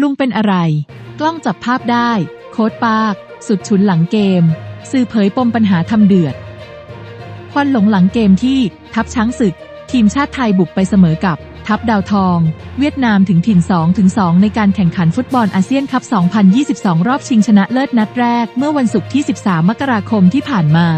ลุงเป็นอะไร กล้องจับภาพได้ โค้ดปาก สุดฉุนหลังเกม สื่อเผยปมปัญหาทำเดือด ควันหลงหลังเกมที่ทัพช้างศึก ทีมชาติไทยบุกไปเสมอกับ ทัพดาวทอง เวียดนามถึงถิ่น 2 ถึง 2 ในการแข่งขันฟุตบอลอาเซียนคัพ 2022 รอบชิงชนะเลิศนัดแรก เมื่อวันศุกร์ที่ 13 มกราคมที่ผ่านมา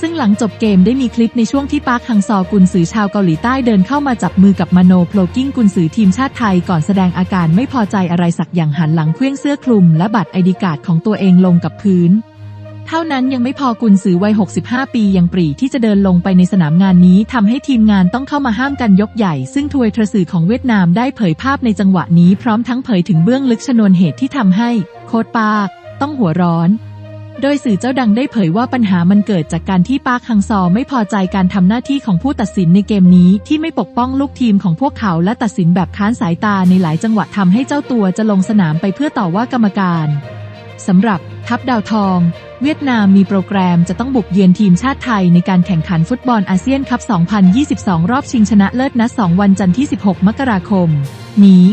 ซึ่งหลังจบเกมได้มีคลิปในช่วงที่ปาร์คฮังซอกุนซือชาวเกาหลีใต้เดินเข้ามาจับมือกับมโนโพลกิ้งกุนซือทีมชาติไทยก่อนแสดงอาการไม่พอใจอะไรสักอย่างหันหลังเคลื่องเสื้อคลุมและบัตรไอดีการ์ดของตัวเองลงกับพื้น เท่านั้นยังไม่พอกุนซือวัย 65 ปียังปรีที่จะเดินลงไปในสนามงานนี้ทำให้ทีมงานต้องเข้ามาห้ามกันยกใหญ่ ซึ่งทวยทรสื่อของเวียดนามได้เผยภาพในจังหวะนี้พร้อมทั้งเผยถึงเบื้องลึกชนวนเหตุที่ทำให้ โค้ดปากต้องหัวร้อน โดยสื่อเจ้าดังได้เผยว่าปัญหามันเกิดจากการที่ปาร์คฮังซอไม่พอใจการทำหน้าที่ของผู้ตัดสินในเกมนี้ที่ไม่ปกป้องลูกทีมของพวกเขาและตัดสินแบบค้านสายตาในหลายจังหวะทำให้เจ้าตัวจะลงสนามไปเพื่อต่อว่ากรรมการสำหรับทัพดาวทอง เวียดนามมีโปรแกรมจะต้องบุกเยือนทีมชาติไทยในการแข่งขันฟุตบอลอาเซียนคัพ 2022 รอบชิงชนะเลิศนัด 2 วันจันทร์ที่ 16 มกราคม นี้